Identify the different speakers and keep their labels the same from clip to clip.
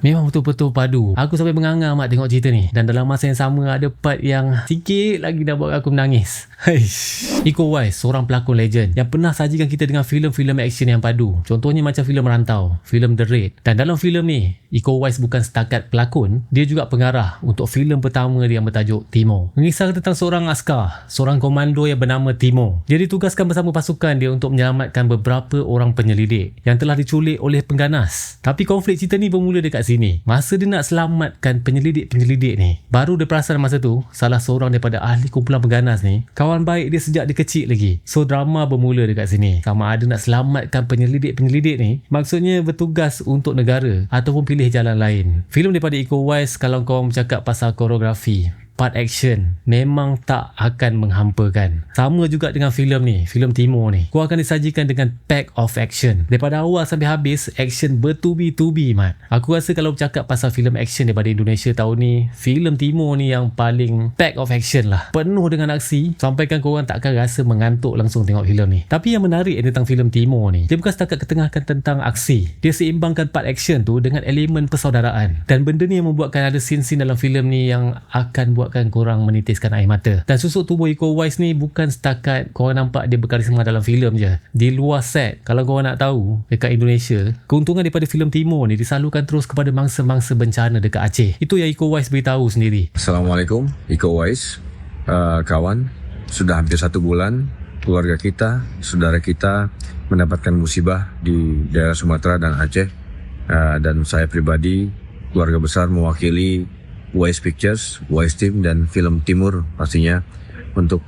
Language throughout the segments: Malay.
Speaker 1: Memang betul-betul padu. Aku sampai menganga mak tengok cerita ni. Dan dalam masa yang sama ada part yang sikit lagi dah buat aku menangis. Iko Uwais, seorang pelakon legend yang pernah sajikan kita dengan filem-filem action yang padu. Contohnya macam filem Rantau, filem The Raid. Dan dalam filem ni, Iko Uwais bukan setakat pelakon, dia juga pengarah untuk filem pertama dia yang bertajuk Timo. Mengisahkan tentang seorang askar, seorang komando yang bernama Timo. Dia ditugaskan bersama pasukan dia untuk menyelamatkan beberapa orang penyelidik yang telah diculik oleh pengganas. Tapi konflik cerita ni bermula dekat sini. Masa dia nak selamatkan penyelidik-penyelidik ni, baru dia perasan masa tu, salah seorang daripada ahli kumpulan pengganas ni, kawan baik dia sejak dia kecil lagi. So drama bermula dekat sini. Sama ada nak selamatkan penyelidik-penyelidik ni, maksudnya bertugas untuk negara ataupun pilih jalan lain. Filem daripada Iko Uwais kalau kau bercakap pasal koreografi, part action memang tak akan menghampakan. Sama juga dengan filem ni, filem Timur ni. Kau akan disajikan dengan pack of action. Daripada awal sampai habis, action bertubi-tubi, mat. Aku rasa kalau bercakap pasal filem action daripada Indonesia tahun ni, filem Timur ni yang paling pack of action lah. Penuh dengan aksi, sampaikan korang tak akan rasa mengantuk langsung tengok filem ni. Tapi yang menarik tentang filem Timur ni, dia bukan setakat ketengahkan tentang aksi. Dia seimbangkan part action tu dengan elemen persaudaraan. Dan benda ni yang membuatkan ada scene-scene dalam filem ni yang akan buat buatkan korang menitiskan air mata. Dan susuk tubuh Iko Uwais ni bukan setakat korang nampak dia berkarisma dalam filem je. Di luar set, kalau korang nak tahu, dekat Indonesia, keuntungan daripada filem Timur ni disalurkan terus kepada mangsa-mangsa bencana dekat Aceh. Itu yang Iko Uwais beritahu sendiri.
Speaker 2: Assalamualaikum, Iko Wais, uh, kawan. Sudah hampir satu bulan keluarga kita, saudara kita mendapatkan musibah di daerah Sumatera dan Aceh. Uh, dan saya pribadi, keluarga besar mewakili Wise Pictures, Wise Team dan Film Timur pastinya untuk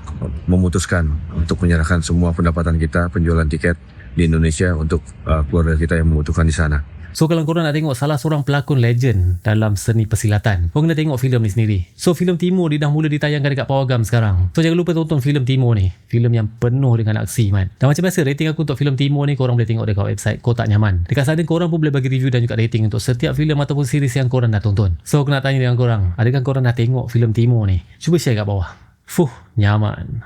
Speaker 2: memutuskan untuk menyerahkan semua pendapatan kita penjualan tiket di Indonesia untuk uh, keluarga kita yang membutuhkan di sana.
Speaker 1: So kalau korang nak tengok salah seorang pelakon legend dalam seni persilatan, korang kena tengok filem ni sendiri. So filem Timur dia dah mula ditayangkan dekat Power Gam sekarang. So jangan lupa tonton filem Timur ni. Filem yang penuh dengan aksi man. Dan macam biasa rating aku untuk filem Timur ni korang boleh tengok dekat website Kotak Nyaman. Dekat sana korang pun boleh bagi review dan juga rating untuk setiap filem ataupun series yang korang dah tonton. So aku nak tanya dengan korang, adakah korang dah tengok filem Timur ni? Cuba share kat bawah. Fuh, nyaman.